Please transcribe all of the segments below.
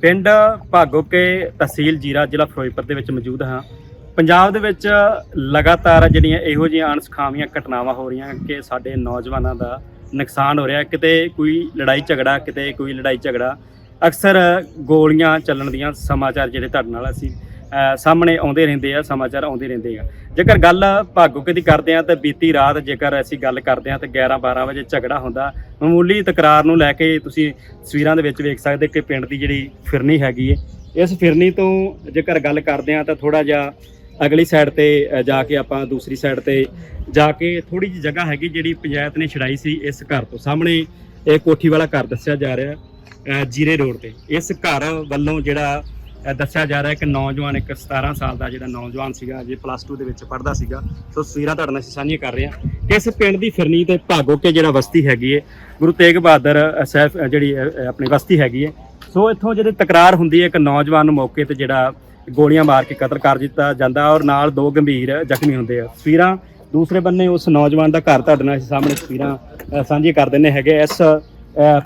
ਪਿੰਡ ਭਾਗੋਕੇ ਤਹਿਸੀਲ ਜੀਰਾ ਜ਼ਿਲ੍ਹਾ ਫਿਰੋਜ਼ਪੁਰ ਦੇ ਵਿੱਚ ਮੌਜੂਦ ਹਾਂ। ਪੰਜਾਬ ਦੇ ਵਿੱਚ ਲਗਾਤਾਰ ਜਿਹੜੀਆਂ ਇਹੋ ਜਿਹੀਆਂ ਅਣਸੁਖਾਵੀਆਂ ਘਟਨਾਵਾਂ ਹੋ ਰਹੀਆਂ ਕਿ ਸਾਡੇ ਨੌਜਵਾਨਾਂ ਦਾ ਨੁਕਸਾਨ ਹੋ ਰਿਹਾ। ਕਿਤੇ ਕੋਈ ਲੜਾਈ ਝਗੜਾ, ਕਿਤੇ ਕੋਈ ਲੜਾਈ ਝਗੜਾ। ਅਕਸਰ ਗੋਲੀਆਂ ਚੱਲਣ ਦੀਆਂ ਸਮਾਚਾਰ ਜਿਹੜੇ ਤੁਹਾਡੇ ਨਾਲ ਅਸੀਂ ਸਾਹਮਣੇ ਆਉਂਦੇ ਰਹਿੰਦੇ ਆ, ਸਮਾਚਾਰ ਆਉਂਦੇ ਰਹਿੰਦੇ ਆ। ਜੇਕਰ ਗੱਲ ਭਾਗੋਕੇ ਦੀ ਕਰਦੇ ਆ, ਤਾਂ ਬੀਤੀ ਰਾਤ ਜੇਕਰ ਅਸੀਂ ਗੱਲ ਕਰਦੇ ਆ, ਤਾਂ 11 12 ਵਜੇ ਝਗੜਾ ਹੁੰਦਾ। ਮਾਮੂਲੀ ਤਕਰਾਰ ਨੂੰ ਲੈ ਕੇ ਤੁਸੀਂ ਤਸਵੀਰਾਂ ਦੇ ਵਿੱਚ ਵੇਖ ਸਕਦੇ ਕਿ ਪਿੰਡ ਦੀ ਜਿਹੜੀ ਫਿਰਨੀ ਹੈਗੀ ਹੈ ਇਸ ਫਿਰਨੀ ਤੋਂ ਜੇਕਰ ਗੱਲ ਕਰਦੇ ਆ, ਤਾਂ ਥੋੜਾ ਜਿਹਾ ਅਗਲੀ ਸਾਈਡ ਤੇ ਜਾ ਕੇ ਆਪਾਂ ਦੂਸਰੀ ਸਾਈਡ ਤੇ ਜਾ ਕੇ ਥੋੜੀ ਜਿਹੀ ਜਗ੍ਹਾ ਹੈਗੀ ਜਿਹੜੀ ਪੰਚਾਇਤ ਨੇ ਛੜਾਈ ਸੀ ਇਸ ਘਰ ਤੋਂ। ਸਾਹਮਣੇ ਇਹ ਕੋਠੀ ਵਾਲਾ ਘਰ ਦੱਸਿਆ ਜਾ ਰਿਹਾ ਜੀਰੇ ਰੋਡ ਤੇ। ਇਸ ਘਰ ਵੱਲੋਂ ਜਿਹੜਾ ਦੱਸਿਆ ਜਾ ਰਿਹਾ ਕਿ ਨੌਜਵਾਨ ਇੱਕ 17 ਸਾਲ ਦਾ ਜਿਹੜਾ ਨੌਜਵਾਨ ਸੀਗਾ ਜੇ ਪਲੱਸ 2 ਦੇ ਵਿੱਚ ਪੜ੍ਹਦਾ ਸੀਗਾ ਸੋ ਤਸਵੀਰਾਂ ਤੁਹਾਡੇ ਨਾਲ ਅਸੀਂ ਸਾਂਝੀਆਂ ਕਰ ਰਹੇ। ਹਾਂ ਕਿ ਇਸ ਪਿੰਡ ਦੀ ਫਿਰਨੀ ਤੇ ਭਾਗੋ ਕੇ ਜਿਹੜਾ ਵਸਤੀ ਹੈਗੀ ਹੈ ਗੁਰੂ ਤੇਗ ਬਹਾਦਰ ਸਾਹਿਬ ਜਿਹੜੀ ਆਪਣੀ ਵਸਤੀ ਹੈਗੀ ਹੈ। ਸੋ ਇੱਥੋਂ ਜਿਹੜੇ ਤਕਰਾਰ ਹੁੰਦੀ ਹੈ ਇੱਕ ਨੌਜਵਾਨ ਨੂੰ ਮੌਕੇ ਤੇ ਜਿਹੜਾ ਗੋਲੀਆਂ ਮਾਰ ਕੇ ਕਤਲ ਕਰ ਦਿੱਤਾ ਜਾਂਦਾ ਔਰ ਨਾਲ ਦੋ ਗੰਭੀਰ ਜ਼ਖਮੀ ਹੁੰਦੇ ਆ। ਤਸਵੀਰਾਂ ਦੂਸਰੇ ਬੰਨੇ ਉਸ ਨੌਜਵਾਨ ਦਾ ਘਰ ਤੁਹਾਡੇ ਨਾਲ ਸਾਹਮਣੇ ਤਸਵੀਰਾਂ ਅ, ਸਾਂਝੀਆਂ ਕਰ ਦਿੰਨੇ ਹੈਗੇ। ਇਸ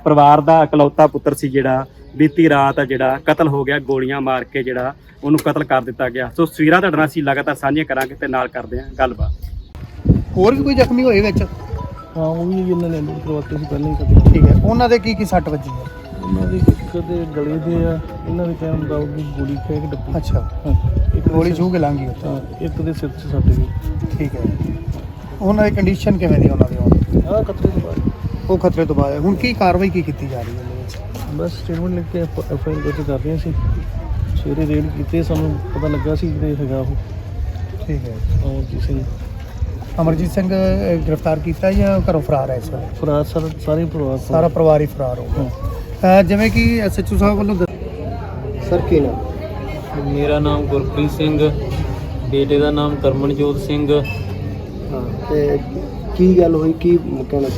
ਪਰਿਵਾਰ ਦਾ ਇਕਲੌਤਾ ਪੁੱਤਰ ਸੀ ਜਿਹੜਾ ਬੀਤੀ ਰਾਤ ਜਿਹੜਾ ਕਤਲ ਹੋ ਗਿਆ ਗੋਲੀਆਂ ਮਾਰ ਕੇ ਜਿਹੜਾ ਉਹਨੂੰ ਕਤਲ ਕਰ ਦਿੱਤਾ ਗਿਆ। ਸੋ ਤਸਵੀਰਾਂ ਤੁਹਾਡੇ ਨਾਲ ਅਸੀਂ ਲਗਾਤਾਰ ਸਾਂਝੀਆਂ ਕਰਾਂਗੇ ਤੇ ਨਾਲ ਕਰਦੇ ਹਾਂ ਗੱਲਬਾਤ। ਹੋਰ ਵੀ ਕੋਈ ਜ਼ਖਮੀ ਹੋਏ ਵਿੱਚ? ਹਾਂ ਉਹ ਵੀ ਇਹਨਾਂ ਨੇ ਐਡਮਿਟ ਕਰਵਾਤੇ ਸੀ ਪਹਿਲਾਂ ਹੀ ਸਾਡੇ ਠੀਕ ਹੈ। ਉਹਨਾਂ ਦੇ ਕੀ ਕੀ ਸੱਟ ਵੱਜੀ ਹੈ? ਉਹਨਾਂ ਦੀ ਇੱਕ ਦੇ ਗਲੇ ਦੇ ਆ ਇਹਨਾਂ ਦੇ ਕਹਿਣ ਦਾ ਉਹ ਗੋਲੀ ਖਾ ਕੇ ਡੱਬੀ। ਅੱਛਾ। ਇੱਕ ਗੋਲੀ ਛੂ ਕੇ ਲੰਘ ਗਈ ਹਾਂ ਇੱਕ ਦੇ ਸਿਰ 'ਚ ਸੱਟ ਗਈ। ਠੀਕ ਹੈ। ਉਹਨਾਂ ਦੀ ਕੰਡੀਸ਼ਨ ਕਿਵੇਂ ਦੀ ਉਹਨਾਂ ਦੀ? ਆਹ ਖਤਰੇ ਤੋਂ ਬਾਅਦ ਉਹ ਖਤਰੇ ਤੋਂ ਬਾਅਦ ਹੈ। ਹੁਣ ਕੀ ਕਾਰਵਾਈ ਕੀ ਕੀਤੀ ਜਾ ਰਹੀ ਹੈ ਉਹਦੇ ਵਿੱਚ ਬਸ ਸਟੇਟਮੈਂਟ ਲਿਖ ਕੇ ਐਫ ਆਈ ਆਰ ਦਰਜ ਕਰ ਰਹੇ ਸੀ ਸਵੇਰੇ ਰੇਡ ਕੀਤੇ ਸਾਨੂੰ ਪਤਾ ਲੱਗਾ ਸੀ ਕਿ ਹੈਗਾ ਉਹ। ਠੀਕ ਹੈ। ਅਮਰਜੀਤ ਸਿੰਘ ਅਮਰਜੀਤ ਸਿੰਘ ਅਹ, ਗ੍ਰਿਫਤਾਰ ਕੀਤਾ ਜਾਂ ਘਰੋਂ ਫਰਾਰ ਹੈ ਇਸ ਵੇਲੇ? ਫਰਾਰ ਸਰ ਸਾਰੇ ਪਰਿਵਾਰ ਤੋਂ। ਸਾਰਾ ਪਰਿਵਾਰ ਹੀ ਫਰਾਰ ਹੋ ਹਾਂ। ਗਿਆ ਅਹ, ਜਿਵੇਂ ਕਿ ਐਸਐਚਓ ਸਾਹਿਬ ਵੱਲੋਂ ਸਰ ਕੀ ਨਾਮ? ਮੇਰਾ ਨਾਮ ਗੁਰਪ੍ਰੀਤ ਸਿੰਘ ਬੇਟੇ ਦਾ ਨਾਮ ਕਰਮਨਜੋਤ ਸਿੰਘ। ਹਾਂ ਤੇ ਕੀ ਗੱਲ ਹੋਈ? ਕੀ ਕਹਿਣਾ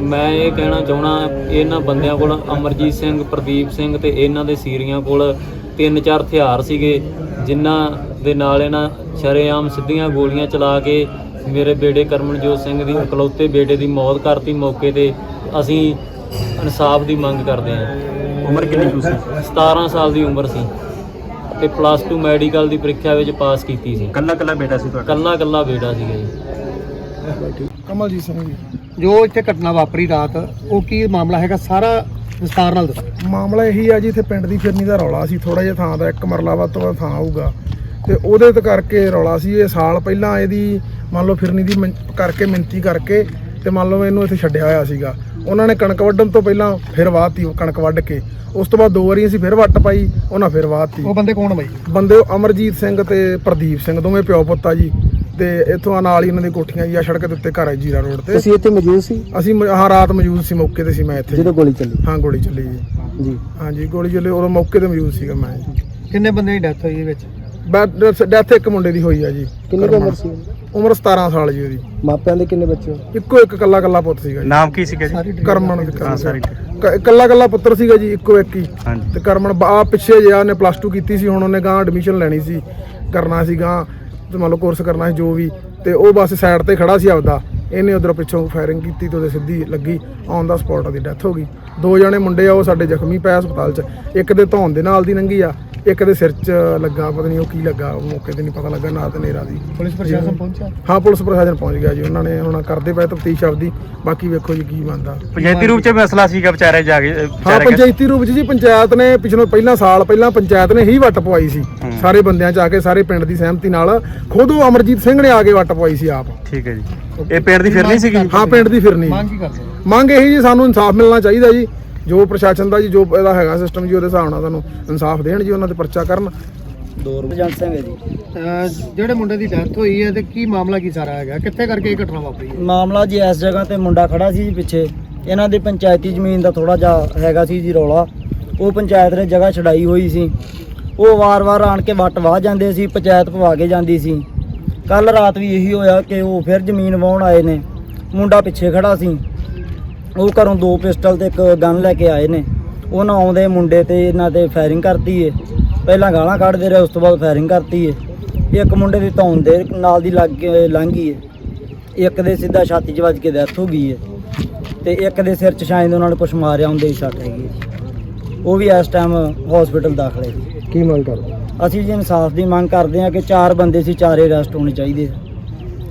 ਮੈਂ ਇਹ ਕਹਿਣਾ ਚਾਹਣਾ ਇਹਨਾਂ ਬੰਦਿਆਂ ਕੋਲ ਅਮਰਜੀਤ ਸਿੰਘ ਪ੍ਰਦੀਪ ਸਿੰਘ ਤੇ ਇਹਨਾਂ ਦੇ ਸੀਰੀਆਂ ਕੋਲ ਤਿੰਨ ਚਾਰ ਹਥਿਆਰ ਸੀਗੇ ਜਿਨ੍ਹਾਂ ਦੇ ਨਾਲ ਇਹਨਾਂ ਸ਼ਰੇਆਮ ਸਿੱਧੀਆਂ ਗੋਲੀਆਂ ਚਲਾ ਕੇ ਮੇਰੇ ਬੇਟੇ ਕਰਮਨਜੋਤ ਸਿੰਘ ਦੀ ਇਕਲੌਤੇ ਬੇਟੇ ਦੀ ਮੌਤ ਕਰਤੀ ਮੌਕੇ ਤੇ। ਅਸੀਂ ਇਨਸਾਫ ਦੀ ਮੰਗ ਕਰਦੇ ਹਾਂ। ਉਮਰ ਕਿੰਨੀ ਸੀ 17 ਸਾਲ ਦੀ ਉਮਰ ਸੀ ਤੇ ਪਲੱਸ 2 ਮੈਡੀਕਲ ਦੀ ਪ੍ਰੀਖਿਆ ਵਿੱਚ ਪਾਸ ਕੀਤੀ ਸੀ। ਕੱਲਾ ਕੱਲਾ ਬੇਟਾ ਸੀ ਤੁਹਾਡਾ? ਕੱਲਾ ਕੱਲਾ ਬੇਟਾ ਸੀਗਾ ਜੀ। ਕਮਲਜੀਤ ਸਿੰਘ ਜੀ। ਜੋ ਇੱਥੇ ਘਟਨਾ ਵਾਪਰੀ ਰਾਤ ਉਹ ਕੀ ਮਾਮਲਾ ਹੈਗਾ? ਸਾਰਾ ਵਿਸਤਾਰ ਨਾਲ ਦੱਸੋ। ਮਾਮਲਾ ਇਹੀ ਆ ਜੀ ਇੱਥੇ ਪਿੰਡ ਦੀ ਫਿਰਨੀ ਦਾ ਰੌਲਾ ਸੀ ਥੋੜਾ ਜਿਹਾ ਥਾਂ ਦਾ ਇੱਕ ਮਰਲਾ ਵੱਧ ਤੋਂ ਵੱਧ ਥਾਂ ਆਊਗਾ। ਤੇ ਉਹਦੇ ਤੇ ਕਰਕੇ ਰੌਲਾ ਸੀ ਇਹ ਸਾਲ ਪਹਿਲਾਂ ਇਹਦੀ ਮੰਨ ਲਓ ਫਿਰਨੀ ਦੀ ਮਿੰ- ਕਰਕੇ ਮਿੰਤੀ ਕਰਕੇ ਤੇ ਮੰਨ ਲਓ ਇਹਨੂੰ ਇੱਥੇ ਛੱਡਿਆ ਹੋਇਆ ਸੀਗਾ। ਉਹਨਾਂ ਨੇ ਕਣਕ ਵੱਢਣ ਤੋਂ ਪਹਿਲਾਂ ਫਿਰ ਵਾਹਤੀ ਕਣਕ ਵੱਢ ਕੇ। ਉਸ ਤੋਂ ਬਾਅਦ ਦੋ ਵਾਰੀ ਅਸੀਂ ਫਿਰ ਵੱਟ ਪਾਈ ਉਹਨਾਂ ਫਿਰ ਵਾਹਤੀ ਉਹ ਬੰਦੇ ਕੌਣ ਬਈ? ਬੰਦੇ ਉਹ ਅਮਰਜੀਤ ਸਿੰਘ ਤੇ ਪ੍ਰਦੀਪ ਸਿੰਘ ਦੋਵੇਂ ਪਿਓ ਪੁੱਤ ਆ ਜੀ। ਤੇ ਇੱਥੋਂ ਆ ਨਾਲ ਹੀ ਇਹਨਾਂ ਦੀ ਕੋਠੀਆਂ ਜੀ ਆ ਸੜਕ ਦੇ ਉੱਤੇ ਘਰ ਹੈ ਜੀਰਾ ਰੋਡ ਤੇ। ਤੁਸੀਂ ਇੱਥੇ ਮੌਜੂਦ ਸੀ? ਅਸੀਂ ਮ- ਹਾਂ ਰਾਤ ਮੌਜੂਦ ਸੀ ਮੌਕੇ ਤੇ ਸੀ ਮੈਂ ਇੱਥੇ। ਜਦੋਂ ਗੋਲੀ ਚੱਲੀ? ਹਾਂ ਗੋਲੀ ਚੱਲੀ ਜੀ। ਜੀ। ਹਾਂਜੀ ਗੋਲੀ ਚੱਲੀ ਉਦੋਂ ਮੌਕੇ ਤੇ ਮੌਜੂਦ ਸੀਗਾ ਮੈਂ। ਕਿੰਨੇ ਬੰਦੇ ਦੀ ਡੈਥ ਹੋਈ ਇਹ ਵਿੱਚ? ਡੈਥ ਇੱਕ ਮੁੰਡੇ ਦੀ ਹੋਈ ਆ ਜੀ ਕਿੰਨੀ ਕੁ ਉਮਰ ਸੀ ਉਮਰ 17 ਸਾਲ ਜੀ ਉਹਦੀ। ਮਾਪਿਆਂ ਦੇ ਕਿੰਨੇ ਬੱਚੇ ਇੱਕੋ ਇੱਕ ਕੱਲਾ ਕੱਲਾ ਪੁੱਤ ਸੀਗਾ ਜੀ। ਨਾਮ ਕੀ ਸੀਗਾ ਜੀ? ਕਰਮਨ ਹਾਂ ਸਾਰੀ ਕੱਲਾ ਕੱਲਾ ਪੁੱਤਰ ਸੀਗਾ ਜੀ ਇੱਕੋ ਇੱਕ ਹੀ। ਹਾਂਜੀ। ਤੇ ਕਰਮਨ ਆ ਪਿੱਛੇ ਜਿਆ ਉਹਨੇ ਪਲੱਸ 2 ਕੀਤੀ ਸੀ ਹੁਣ ਉਹਨੇ ਗਾਂ ਐਡਮਿਸ਼ਨ ਲੈਣੀ ਸੀ। ਕਰਨਾ ਸੀ ਗਾਂ ਤੇ ਮੰਨ ਲਓ ਕੋਰਸ ਕਰਨਾ ਸੀ ਜੋ ਵੀ, ਤੇ ਉਹ ਬਸ ਸਾਈਡ ਤੇ ਖੜਾ ਸੀ ਆਪਦਾ। ਇਹਨੇ ਉਧਰ ਪਿੱਛੋਂ ਫਾਇਰਿੰਗ ਕੀਤੀ ਤੇ ਉਹਦੇ ਸਿੱਧੀ ਲੱਗੀ ਔਨ ਦਾ ਸਪੌਟ ਉਹਦੀ ਡੈਥ ਹੋ ਗਈ। ਦੋ ਜਣੇ ਮੁੰਡੇ ਆ, ਉਹ ਸਾਡੇ ਜ਼ਖਮੀ ਪਏ ਹਸਪਤਾਲ 'ਚ। ਇੱਕ ਦੇ ਧੌਣ ਦੇ ਨਾਲ ਦੀ ਲੰਗੀ ਆ ਇੱਕ ਦੇ ਸਿਰ 'ਚ ਲੱਗਾ ਪਤਾ ਨਹੀਂ ਉਹ ਕੀ ਲੱਗਾ ਉਹ ਮੌਕੇ ਤੇ ਨਹੀਂ ਪਤਾ ਲੱਗਾ ਨਾ ਤੇ ਨੇਰਾ ਦੀ ਪੁਲਿਸ ਪ੍ਰਸ਼ਾਸਨ ਪਹੁੰਚਿਆ? ਹਾਂ ਪੁਲਿਸ ਪ੍ਰਸ਼ਾਸਨ ਪਹੁੰਚ ਗਿਆ ਜੀ ਉਹਨਾਂ ਨੇ ਹੁਣ ਕਰਦੇ ਪਏ ਤਫਤੀਸ਼ ਆਪਦੀ ਬਾਕੀ ਵੇਖੋ ਜੀ ਕੀ ਬਣਦਾ। ਪੰਚਾਇਤੀ ਰੂਪ ਚ ਮਸਲਾ ਸੀਗਾ ਵਿਚਾਰੇ ਜਾ ਕੇ ਹਾਂ ਪੰਚਾਇਤੀ ਰੂਪ 'ਚ ਜੀ ਪੰਚਾਇਤ ਨੇ ਪਿਛਲੇ ਪਹਿਲਾਂ ਸਾਲ ਪਹਿਲਾਂ ਪੰਚਾਇਤ ਨੇ ਹੀ ਵੱਟ ਪਵਾਈ ਸੀ। ਸਾਰੇ ਬੰਦਿਆਂ 'ਚ ਆ ਕੇ ਸਾਰੇ ਪਿੰਡ ਦੀ ਸਹਿਮਤੀ ਨਾਲ ਖੁਦ ਉਹ ਅਮਰਜੀਤ ਸਿੰਘ ਨੇ ਆ ਕੇ ਵੱਟ ਪਵਾਈ ਸੀ ਆਪ। ਠੀਕ ਹੈ ਜੀ। ਇਹ ਪਿੰਡ ਦੀ ਫਿਰਨੀ ਸੀਗੀ? ਹਾਂ ਪਿੰਡ ਦੀ ਫਿਰਨੀ। ਮੰਗ ਕੀ ਕਰਦੇ? ਮੰਗ ਇਹੀ ਜੀ ਸਾਨੂੰ ਇਨਸਾਫ ਮਿਲਣਾ ਚਾਹੀਦਾ ਜੀ। ਜੋ ਪ੍ਰਸ਼ਾਸਨ ਦਾ ਜੀ ਜੋ ਇਹਦਾ ਹੈਗਾ ਸਿਸਟਮ ਜੀ ਉਹਦੇ ਹਿਸਾਬ ਨਾਲ ਸਾਨੂੰ ਇਨਸਾਫ ਦੇਣ ਜੀ ਉਹਨਾਂ ਤੇ ਪਰਚਾ ਕਰਨ। ਸਿੰਘ ਹੈ ਜੀ। ਜਿਹੜੇ ਮੁੰਡੇ ਦੀ ਡੈਥ ਹੋਈ ਹੈ ਤੇ ਕੀ ਮਾਮਲਾ ਕੀ ਸਾਰਾ ਹੈਗਾ? ਕਿੱਥੇ ਕਰਕੇ ਇਹ ਘਟਨਾ ਵਾਪਰੀ ਹੈ? ਮਾਮਲਾ ਜੀ ਇਸ ਜਗ੍ਹਾ ਤੇ ਮੁੰਡਾ ਖੜਾ ਸੀ ਜੀ ਪਿੱਛੇ। ਇਹਨਾਂ ਦੀ ਪੰਚਾਇਤੀ ਜ਼ਮੀਨ ਦਾ ਥੋੜਾ ਜਿਹਾ ਹੈਗਾ ਸੀ ਜੀ ਰੌਲਾ। ਉਹ ਪੰਚਾਇਤ ਨੇ ਜਗ੍ਹਾ ਛਡਾਈ ਹੋਈ ਸੀ। ਉਹ ਵਾਰ-ਵਾਰ ਆਣ ਕੇ ਵੱਟ ਵਾਹ ਜਾਂਦੇ ਸੀ ਪੰਚਾਇਤ ਪਵਾ ਕੇ ਜਾਂਦੀ ਸੀ। ਕੱਲ ਰਾਤ ਵੀ ਇਹੀ ਹੋਇਆ ਕਿ ਉਹ ਫਿਰ ਜ਼ਮੀਨ ਵਾਹੁਣ ਆਏ ਨੇ। ਮੁੰਡਾ ਪਿੱਛੇ ਖੜਾ ਸੀ। ਉਹ ਘਰੋਂ ਦੋ ਪਿਸਟਲ ਤੇ ਇੱਕ ਗਨ ਲੈ ਕੇ ਆਏ ਨੇ। ਉਹਨਾਂ ਆਉਂਦੇ ਮੁੰਡੇ ਤੇ ਇਹਨਾਂ ਤੇ ਫਾਇਰਿੰਗ ਕਰਤੀ ਏ। ਪਹਿਲਾਂ ਗਾਲਾਂ ਕੱਢਦੇ ਰਹੇ ਉਸ ਤੋਂ ਬਾਅਦ ਫਾਇਰਿੰਗ ਕਰਤੀ ਏ। ਇੱਕ ਮੁੰਡੇ ਦੀ ਧੌਣ ਦੇ ਨਾਲ ਦੀ ਲੱਗ ਕੇ ਲੰਘ ਗਈ ਏ। ਇੱਕ ਦੇ ਸਿੱਧਾ ਛਾਤੀ 'ਚ ਵੱਜ ਕੇ ਡੈਥ ਹੋ ਗਈ ਏ। ਤੇ ਇੱਕ ਦੇ ਸਿਰ 'ਚ ਸ਼ਾਇਦ ਉਹਨਾਂ ਨੇ ਕੁਛ ਮਾਰਿਆ ਹੁੰਦੇ ਹੀ ਸੱਟ ਹੈਗੀ ਉਹ ਵੀ ਇਸ ਟਾਈਮ ਹਸਪੀਟਲ ਦਾਖਲ ਹੈ ਕੀ ਮੰਗ ਕਰਦੇ? ਅਸੀਂ ਜੀ ਇਨਸਾਫ ਦੀ ਮੰਗ ਕਰਦੇ ਹਾਂ ਕਿ ਚਾਰ ਬੰਦੇ ਸੀ ਚਾਰੇ ਅਰੈਸਟ ਹੋਣੇ ਚਾਹੀਦੇ।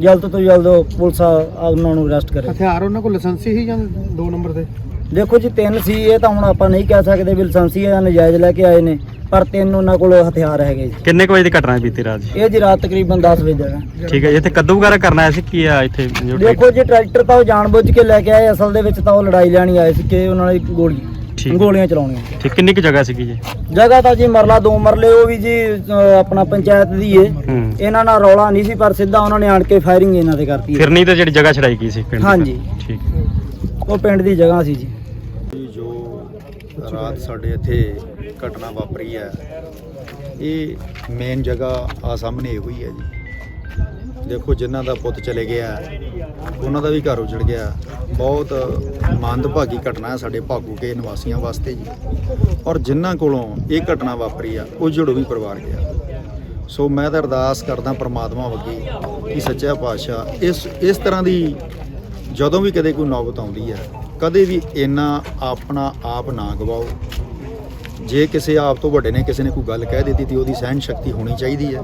ਜਲਦ ਤੋਂ ਜਲਦ ਪੁਲਿਸ ਆ- ਆ ਉਹਨਾਂ ਨੂੰ ਅਰੈਸਟ ਕਰੇ। ਹਥਿਆਰ ਉਹਨਾਂ ਕੋਲ ਲਾਇਸੈਂਸੀ ਸੀ ਜਾਂ ਦੋ ਨੰਬਰ ਤੇ ਦੇਖੋ ਜੀ ਤਿੰਨ ਸੀ ਇਹ ਤਾਂ ਹੁਣ ਆਪਾਂ ਨਹੀਂ ਕਹਿ ਸਕਦੇ ਵੀ ਲਾਇਸੈਂਸੀ ਜਾਂ ਨਜਾਇਜ਼ ਲੈ ਕੇ ਆਏ ਨੇ ਪਰ ਤਿੰਨ ਉਹਨਾਂ ਕੋਲ ਹਥਿਆਰ ਹੈਗੇ ਜੀ। ਕਿੰਨੇ ਕੁ ਵਜੇ ਦੀ ਘਟਨਾ ਹੈ ਬੀਤੀ ਰਾਤ ਜੀ? ਇਹ ਜੀ ਰਾਤ ਤਕਰੀਬਨ 10 ਵਜੇ ਦਾ। ਹੈ। ਠੀਕ ਹੈ ਜੀ, ਇੱਥੇ ਕੱਦੂ ਵਗੈਰਾ ਕਰਨਾ ਆਇਆ ਸੀ ਕੀ ਆ ਇੱਥੇ ਜੋ ਦੇਖੋ ਜੀ ਟਰੈਕਟਰ ਤਾਂ ਉਹ ਜਾਣਬੁੱਝ ਕੇ ਲੈ ਕੇ ਆਏ ਅਸਲ ਦੇ ਵਿੱਚ ਤਾਂ ਉਹ ਲੜਾਈ ਲੈਣੀ ਆਏ ਸੀ ਕਿ ਉਹਨਾਂ ਨੇ ਗੋਲੀ ਠੀਕ। ਗੋਲੀਆਂ ਚਲਾਉਣੀਆਂ ਠੀਕ ਕਿੰਨੀ ਕੁ ਜਗ੍ਹਾ ਸੀਗੀ ਜੀ ਜਗ੍ਹਾ ਤਾਂ ਜੀ ਮਰਲਾ ਦੋ ਮਰਲੇ ਉਹ ਵੀ ਜੀ ਅਹ, ਆਪਣਾ ਪੰਚਾਇਤ ਦੀ ਏ ਹੂੰ ਇਹਨਾਂ ਨਾਲ ਰੌਲਾ ਨਹੀਂ ਸੀ ਪਰ ਸਿੱਧਾ ਉਹਨਾਂ ਨੇ ਆਣ ਕੇ ਫਾਇਰਿੰਗ ਇਹਨਾਂ ਤੇ ਕਰਤੀ। ਫਿਰਨੀ ਤੇ ਜਿਹੜੀ ਜਗ੍ਹਾ ਛੜਾਈ ਗਈ ਸੀ ਪਿੰਡ ਦੀ। ਹਾਂਜੀ। ਠੀਕ ਉਹ ਪਿੰਡ ਦੀ ਜਗ੍ਹਾ ਸੀ ਜੀ ਜੀ ਜੋ ਰਾਤ ਸਾਡੇ ਇੱਥੇ ਘਟਨਾ ਵਾਪਰੀ ਹੈ ਇਹ ਮੇਨ ਜਗ੍ਹਾ ਆ ਸਾਹਮਣੇ ਇਹੋ ਹੀ ਹੈ ਜੀ ਦੇਖੋ ਜਿਨ੍ਹਾਂ ਦਾ ਪੁੱਤ ਚਲੇ ਗਿਆ, ਉਹਨਾਂ ਦਾ ਵੀ ਘਰ ਉਜੜ ਗਿਆ। ਬਹੁਤ ਮੰਦਭਾਗੀ ਘਟਨਾ ਹੈ ਸਾਡੇ ਭਾਗੂ ਕੇ ਨਿਵਾਸੀਆਂ ਵਾਸਤੇ ਜੀ। ਔਰ ਜਿਨ੍ਹਾਂ ਕੋਲੋਂ ਇਹ ਘਟਨਾ ਵਾਪਰੀ ਆ, ਉਹ ਜੜੋ ਵੀ ਪਰਿਵਾਰ ਗਿਆ। ਸੋ ਮੈਂ ਤਾਂ ਅਰਦਾਸ ਕਰਦਾ ਪ੍ਰਮਾਤਮਾ ਅੱਗੇ ਕਿ ਸੱਚਾ ਪਾਤਸ਼ਾਹ ਇਸ ਇਸ ਤਰ੍ਹਾਂ ਦੀ ਜਦੋਂ ਵੀ ਕਦੇ ਕੋਈ ਨੌਬਤ ਆਉਂਦੀ ਹੈ, ਕਦੇ ਵੀ ਇੰਨਾ ਆਪਣਾ ਆਪ ਨਾ ਗਵਾਓ। ਜੇ ਕਿਸੇ ਆਪ ਤੋਂ ਵੱਡੇ ਨੇ, ਕਿਸੇ ਨੇ ਕੋਈ ਗੱਲ ਕਹਿ ਦਿੱਤੀ ਤੇ ਉਹਦੀ ਸਹਿਣ ਸ਼ਕਤੀ ਹੋਣੀ ਚਾਹੀਦੀ ਹੈ।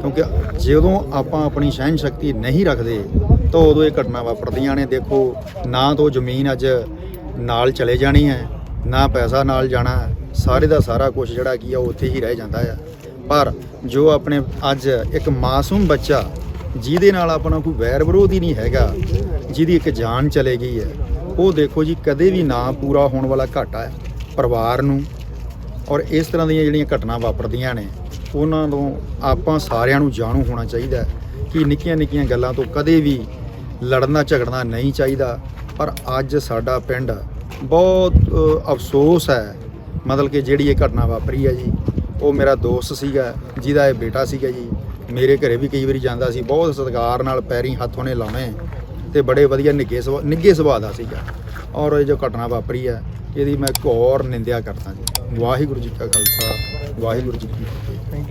ਕਿਉਂਕਿ ਜਦੋਂ ਆਪਾਂ ਆਪਣੀ ਸਹਿਣ ਸ਼ਕਤੀ ਨਹੀਂ ਰੱਖਦੇ, ਤਾਂ ਉਦੋਂ ਇਹ ਘਟਨਾ ਵਾਪਰਦੀਆਂ ਨੇ। ਦੇਖੋ, ਨਾ ਤਾਂ ਉਹ ਜ਼ਮੀਨ ਅੱਜ ਨਾਲ ਚਲੇ ਜਾਣੀ ਹੈ, ਨਾ ਪੈਸਾ ਨਾਲ ਜਾਣਾ ਸਾਰੇ ਦਾ ਸਾਰਾ ਕੁਝ ਜਿਹੜਾ ਕੀ ਆ, ਉਹ ਉੱਥੇ ਹੀ ਰਹਿ ਜਾਂਦਾ ਆ। ਪਰ ਜੋ ਆਪਣੇ ਅੱਜ ਇੱਕ ਮਾਸੂਮ ਬੱਚਾ, ਜਿਹਦੇ ਨਾਲ ਆਪਣਾ ਕੋਈ ਵੈਰ ਵਿਰੋਧ ਹੀ ਨਹੀਂ ਹੈਗਾ, ਜਿਹਦੀ ਇੱਕ ਜਾਨ ਚਲੇ ਗਈ ਹੈ, ਉਹ ਦੇਖੋ ਜੀ, ਕਦੇ ਵੀ ਨਾ ਪੂਰਾ ਹੋਣ ਵਾਲਾ ਘਾਟਾ ਹੈ ਪਰਿਵਾਰ ਨੂੰ ਔਰ ਇਸ ਤਰ੍ਹਾਂ ਦੀਆਂ ਜਿਹੜੀਆਂ ਘਟਨਾ ਵਾਪਰਦੀਆਂ ਨੇ, ਉਹਨਾਂ ਤੋਂ ਆਪਾਂ ਸਾਰਿਆਂ ਨੂੰ ਜਾਣੂ ਹੋਣਾ ਚਾਹੀਦਾ ਕਿ ਨਿੱਕੀਆਂ ਨਿੱਕੀਆਂ ਗੱਲਾਂ ਤੋਂ ਕਦੇ ਵੀ ਲੜਨਾ ਝਗੜਨਾ ਨਹੀਂ ਚਾਹੀਦਾ। ਪਰ ਅੱਜ ਸਾਡਾ ਪਿੰਡ ਬਹੁਤ ਅਫਸੋਸ ਹੈ। ਮਤਲਬ ਕਿ ਜਿਹੜੀ ਇਹ ਘਟਨਾ ਵਾਪਰੀ ਹੈ ਜੀ, ਉਹ ਮੇਰਾ ਦੋਸਤ ਸੀਗਾ, ਜਿਹਦਾ ਇਹ ਬੇਟਾ ਸੀਗਾ ਜੀ, ਮੇਰੇ ਘਰੇ ਵੀ ਕਈ ਵਾਰੀ ਜਾਂਦਾ ਸੀ, ਬਹੁਤ ਸਤਿਕਾਰ ਨਾਲ ਪੈਰੀ ਹੱਥੋਂ ਉਹਨੇ ਲਾਉਣੇ ਤੇ ਬੜੇ ਵਧੀਆ ਨਿੱਗੇ ਸੁਭਾ- ਨਿੱਗੇ ਸੁਭਾਅ ਦਾ ਸੀਗਾ। ਔਰ ਇਹ ਜੋ ਘਟਨਾ ਵਾਪਰੀ ਹੈ, ਇਹਦੀ ਮੈਂ ਘੋਰ ਨਿੰਦਿਆ ਕਰਦਾ ਜੀ। ਵਾਹਿਗੁਰੂ ਜੀ ਕਾ ਖਾਲਸਾ, ਵਾਹਿਗੁਰੂ ਜੀ ਕੀ ਫਤਿਹ।